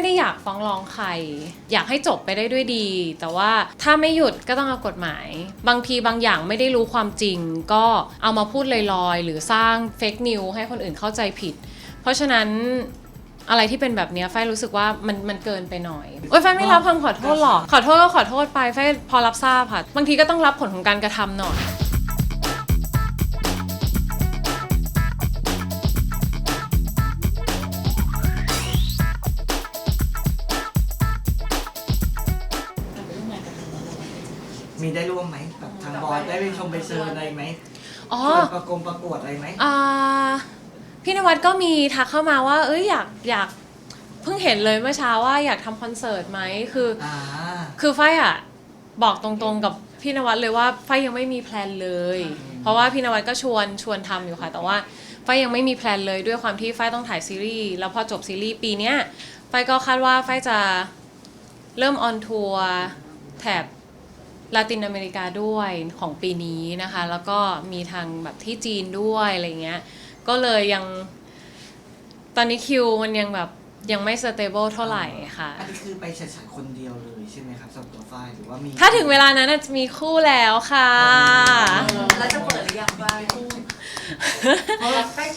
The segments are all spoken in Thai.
ไม่ได้อยากฟ้องร้องใคร อยากให้จบไปได้ด้วยดี แต่ว่าถ้าไม่หยุดก็ต้องเอากฎหมาย บางทีบางอย่างไม่ได้รู้ความจริง ก็เอามาพูดลอยๆ หรือสร้างเฟกนิวให้คนอื่นเข้าใจผิด เพราะฉะนั้นอะไรที่เป็นแบบเนี้ยไฟรู้สึกว่ามันมันเกินไปหน่อยโอ้ยไฟไม่รับคำขอโทษหรอก ขอโทษก็ขอโทษไปไฟพอรับทราบค่ะ บางทีก็ต้องรับผลของการกระทำหน่อย มีได้ร่วมไหมแบบทางบอสได้ไปชมไปเชิญอะไรไหมอ๋อ ชวนประกงประกวดอะไรไหม อ่าพี่นวัดก็มีทักเข้ามาว่า เอ้ยอยากอยากเพิ่งเห็นเลยเมื่อเช้าว่าอยากทำคอนเสิร์ตไหมคือ อ่า คือไฟอะบอกตรงๆกับพี่นวัดเลยว่าไฟยังไม่มีแพลนเลย เพราะว่าพี่นวัดก็ชวนชวนทำอยู่ค่ะ แต่ว่าไฟยังไม่มีแพลนเลยด้วยความที่ไฟต้องถ่ายซีรีส์แล้วพอจบซีรีส์ปีเนี้ยไฟก็คาดว่าไฟจะเริ่มออนทัวร์แถบ ลาตินอเมริกาด้วยของปีนี้นะคะ แล้วก็มีทางแบบที่จีนด้วยอะไรเงี้ยก็เลยยังตอนนี้คิวมันยังแบบยังไม่สเตเบิลเท่าไหร่ค่ะ อันนี้คือไปเฉยๆคนเดียวเลยใช่ไหมครับสำหรับตัวฝ้ายหรือว่ามีถ้าถึงเวลานั้นน่ะจะมีคู่แล้วค่ะ แล้วจะเปิดหรือยังว่าคู่เพราะ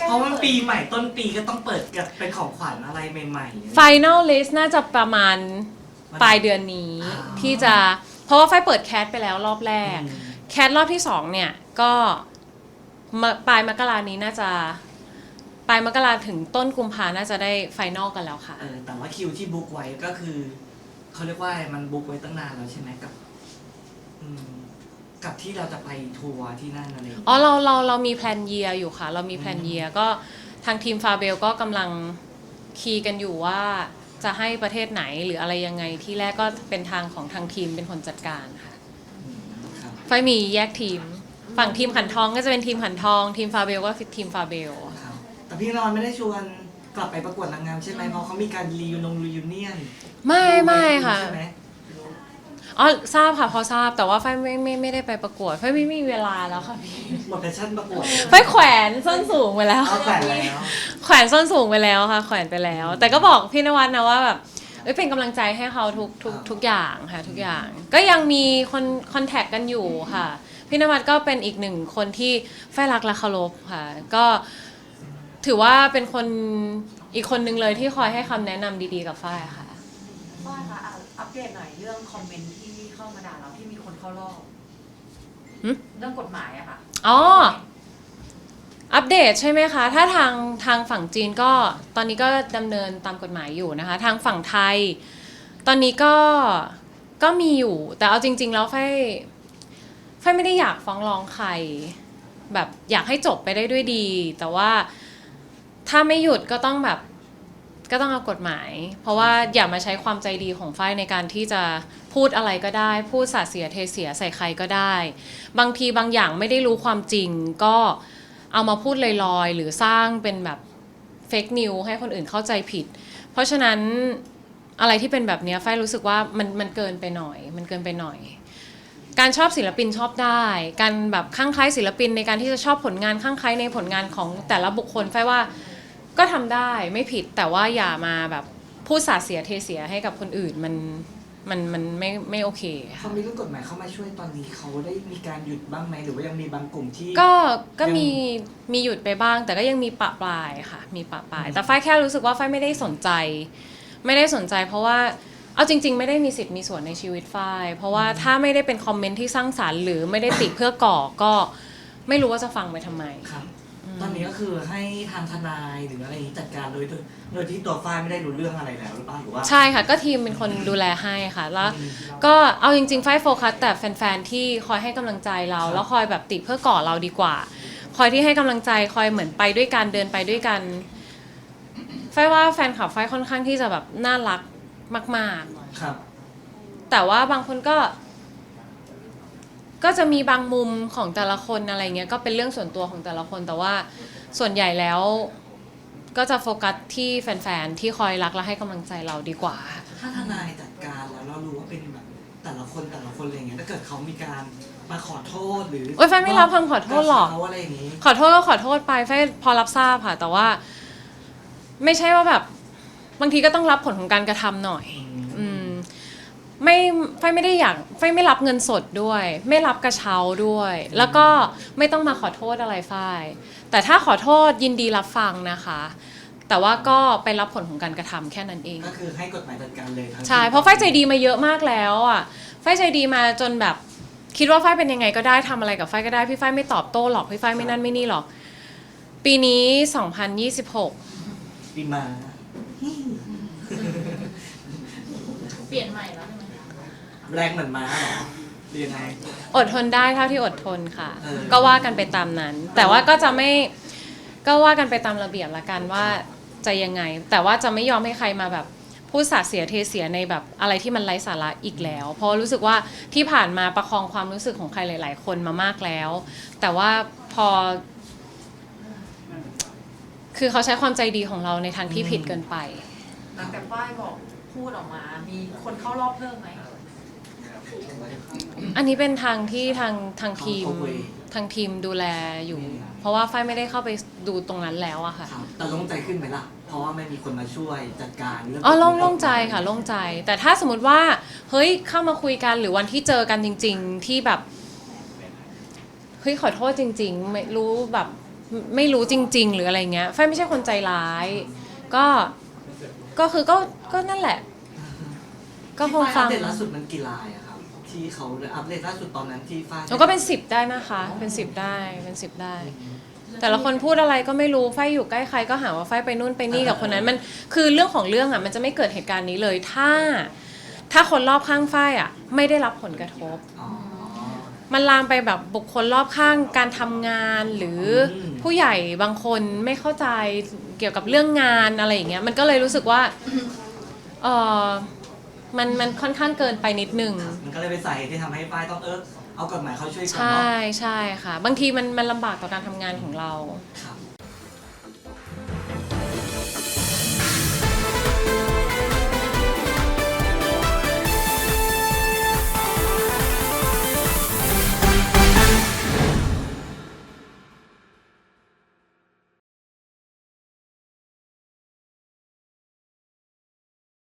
เพราะมันปีใหม่ต้นปีก็ต้องเปิดกับเป็นของขวัญอะไรใหม่ๆ Final list น่าจะประมาณปลายเดือนนี้อ่าที่จะเพ ราะว่าไฟเปิดแคสไปแล้วรอบแรกอืมแคสรอบที่สองเนี่ยก็มปลายมกรานี้น่าจะปลายมกราถึงต้นกุมภาน่าจะได้ไฟนอลกันแล้วค่ะ เออแต่ว่าคิวที่บุ๊กไว้ก็คือเขาเรียกว่าอะไรมันบุ๊กไว้ตั้งนานแล้วใช่ไหมกับอืมกับที่เราจะไปทัวร์ที่นั่นอะไรอย่างเงี้ย อ๋อเราเราเรามีแพลนเยียอยู่ค่ะ เรามีแพลนเยียก็ทางทีมฟาเบลก็กำลังคีย์กันอยู่ว่า จะให้ประเทศไหนหรืออะไรยังไงที่แรกก็เป็นทางของทางทีมเป็นคนจัดการค่ะอืมครับไฟมีแยกทีม ฝั่งทีมขันทองก็จะเป็นทีมขันทอง ทีมฟาเบลก็คือทีมฟาเบลครับแต่พี่นอนไม่ได้ชวนกลับไปประกวดนางงามใช่ไหมเพราะเขามีการรียูนงรียูเนียนไม่ไม่ค่ะ ใช่ไหม อ๋อทราบค่ะพอทราบแต่ว่าไฟไม่ไม่ไม่ได้ไปประกวดไฟไม่มีเวลาแล้วค่ะพี่หมดแพชชั่นประกวดไฟแขวนส้นสูงไปแล้ว เอาแขวนแล้วแขวนส้นสูงไปแล้วค่ะ แขวนไปแล้ว แต่ก็บอกพี่นวัดนะว่าแบบเอ้ยเป็นกำลังใจให้เขาทุกทุกทุกอย่างค่ะทุกอย่าง ก็ยังมีคนคอนแทคกันอยู่ค่ะ พี่นวัดก็เป็นอีกหนึ่งคนที่ไฟรักและเคารพค่ะ ก็ถือว่าเป็นคนอีกคนนึงเลยที่คอยให้คำแนะนำดีๆกับฝ้ายค่ะว่าคะอะอัปเดตหน่อยเรื่องคอมเมนต์ ที่เข้ามาด่าเราที่มีคนเข้ารอบหึ เรื่องกฎหมายอะค่ะ อ๋อ อัปเดตใช่ไหมคะ ถ้าทางทางฝั่งจีนก็ตอนนี้ก็ดำเนินตามกฎหมายอยู่นะคะ ทางฝั่งไทย ตอนนี้ก็ก็มีอยู่ แต่เอาจริง ๆ แล้วไฟไฟไม่ได้อยากฟ้องร้องใคร แบบอยากให้จบไปได้ด้วยดี แต่ว่าถ้าไม่หยุดก็ต้องแบบ ก็ต้องเอากฎหมาย เพราะว่าอย่ามาใช้ความใจดีของไฟในการที่จะพูดอะไรก็ได้ พูดสาเสียเทเสียใส่ใครก็ได้ บางทีบางอย่างไม่ได้รู้ความจริง ก็เอามาพูดลอยๆ หรือสร้างเป็นแบบเฟกนิวให้คนอื่นเข้าใจผิด เพราะฉะนั้นอะไรที่เป็นแบบนี้ยไฟรู้สึกว่ามันมันเกินไปหน่อย มันเกินไปหน่อย การชอบศิลปินชอบได้ การแบบข้างคล้ายศิลปินในการที่จะชอบผลงานข้างคล้ายในผลงานของแต่ละบุคคลไฟว่า ก็ทำได้ไม่ผิดแต่ว่าอย่ามาแบบพูดสาดเสียเทเสียให้กับคนอื่นมันมันมันไม่ไม่โอเคค่ะเขามีเรื่องกฎหมายเข้ามาช่วยตอนนี้เขาได้มีการหยุดบ้างไหมหรือว่ายังมีบางกลุ่มที่ ก็ก็ยังมีมีหยุดไปบ้าง แต่ก็ยังมีปะปลายค่ะ มีปะปลาย แต่ฝ้ายแค่รู้สึกว่าฝ้ายไม่ได้สนใจ ไม่ได้สนใจ เพราะว่าเอาจริง ๆ ไม่ได้มีสิทธิ์มีส่วนในชีวิตฝ้ายเพราะว่าถ้าไม่ได้เป็นคอมเมนต์ที่สร้างสารรค์หรือไม่ได้ติเพื่อก่อก็ไม่รู้ว่าจะฟังไปทำไม ครับ ตอนนี้ก็คือให้ทางทนายหรืออะไรอย่างนี้จัดการโดยโดยโดยที่ตัวฝ้ายไม่ได้รู้เรื่องอะไรแล้วหรือเปล่าหรือว่า ใช่ค่ะ ก็ทีมเป็นคนดูแลให้ค่ะ แล้วก็เอาจริงๆ ไฟโฟกัสแต่แฟนๆ ที่คอยให้กำลังใจเรา ครับ แล้วคอยแบบติเพื่อก่อเราดีกว่า คอยที่ให้กำลังใจคอยเหมือนไปด้วยกันเดินไปด้วยกัน ไฟว่าแฟนคลับไฟค่อนข้างที่จะแบบน่ารักมากครับๆแต่ว่าบางคนก็ ก็จะมีบางมุมของแต่ละคนอะไรเงี้ยก็เป็นเรื่องส่วนตัวของแต่ละคนแต่ว่าส่วนใหญ่แล้วก็จะโฟกัสที่แฟนๆที่คอยรักและให้กำลังใจเราดีกว่า ถ้าทนายจัดการแล้วเรารู้ว่าเป็นแบบแต่ละคนแต่ละคนอะไรอย่างเงี้ยถ้าเกิดเขามีการมาขอโทษหรือโอ๊ยไฟไม่รับคำขอโทษหรอกเขาอะไรอย่างนี้ ขอโทษก็ขอโทษไปไฟพอรับทราบค่ะ แต่ว่า ไม่ใช่ว่าแบบ บางทีก็ต้องรับผลของการกระทำหน่อย อืมอืม ไม่ไฟไม่ได้อยากไฟไม่รับเงินสดด้วย ไม่รับกระเช้าด้วย แล้วก็ไม่ต้องมาขอโทษอะไรฝ้ายแต่ถ้าขอโทษยินดีรับฟังนะคะ แต่ว่าก็ไปรับผลของการกระทำแค่นั้นเอง ก็คือให้กฎหมายจัดการเลยทั้งใช่เพราะฝ้ายใจดีมาเยอะมากแล้วอะฝ้ายใจดีมาจนแบบคิดว่าฝ้ายเป็นยังไงก็ได้ทำอะไรกับฝ้ายก็ได้พี่ฝ้ายไม่ตอบโต้หรอกพี่ฝ้ายไม่นั่นไม่นี่หรอก ปีนี้ 2026 ปีมา เปลี่ยนใหม่แล้วใช่ไหมคะ แรงเหมือนม้าเหรอหรือยังไง อดทนได้เท่าที่อดทนค่ะ เออ ก็ว่ากันไปตามนั้น แต่ว่าก็จะไม่ก็ว่ากันไปตามระเบียบละกันว่าจะยังไง แต่ว่าจะไม่ยอมให้ใครมาแบบพูดสาดเสียเทเสียในแบบอะไรที่มันไร้สาระอีกแล้ว เพราะรู้สึกว่าที่ผ่านมาประคองความรู้สึกของใครหลาย ๆ คนมามากแล้ว แต่ว่าพอ คือเขาใช้ความใจดีของเราในทางที่ผิดเกินไป หลังจากป้ายบอกพูดออกมา มีคนเข้ารอบเพิ่มไหม อันนี้เป็นทางที่ทางทางทีมของ Huawei ทางทีมดูแลอยู่อืมเพราะว่าฝ้ายไม่ได้เข้าไปดูตรงนั้นแล้วอะค่ะ ครับแต่โล่งใจขึ้นไหมล่ะ เพราะว่าไม่มีคนมาช่วยจัดการเรื่องอ๋อโล่งกฎหมายโล่งใจค่ะโล่งใจ แต่ถ้าสมมติว่า เฮ้ยเข้ามาคุยกันหรือวันที่เจอกันจริง ๆ ที่แบบเฮ้ยขอโทษจริง ๆ ไม่รู้แบบไม่รู้จริง ๆ หรืออะไรเงี้ยฝ้ายไม่ใช่คนใจร้าย ก็ก็คือก็ก็นั่นแหละ ก็คงที่ฟัฟ้ายอังปเดตล่าสุดมันกี่ลายอะครับ ที่เขาอัปเดตล่าสุดตอนนั้นที่ฟ้าแล้วก็เป็นสิบได้นะคะ เป็นสิบได้เป็นสิบได้ แต่ละคนพูดอะไรก็ไม่รู้ไฟอยู่ใกล้ใครก็หาว่าไฟไปนู่นไปนี่กับคนนั้นมันคือเรื่องของเรื่องอะมันจะไม่เกิดเหตุการณ์นี้เลยถ้า ถ้าคนรอบข้างไฟอะ ไม่ได้รับผลกระทบอ๋อมันลามไปแบบบุคคลรอบข้างการทำงานหรืออม ผู้ใหญ่บางคนไม่เข้าใจเกี่ยวกับเรื่องงานอะไรอย่างเงี้ยมันก็เลยรู้สึกว่า เออ มันมันค่อนข้างเกินไปนิดนึง มันก็เลยเป็นสาเหตุที่ทำให้ฝ้ายต้องเออเอากฎหมายเขาช่วยก่อนใช่เนาะใช่ค่ะ บางทีมันมันลำบากต่อการทำงานของเรา ครับ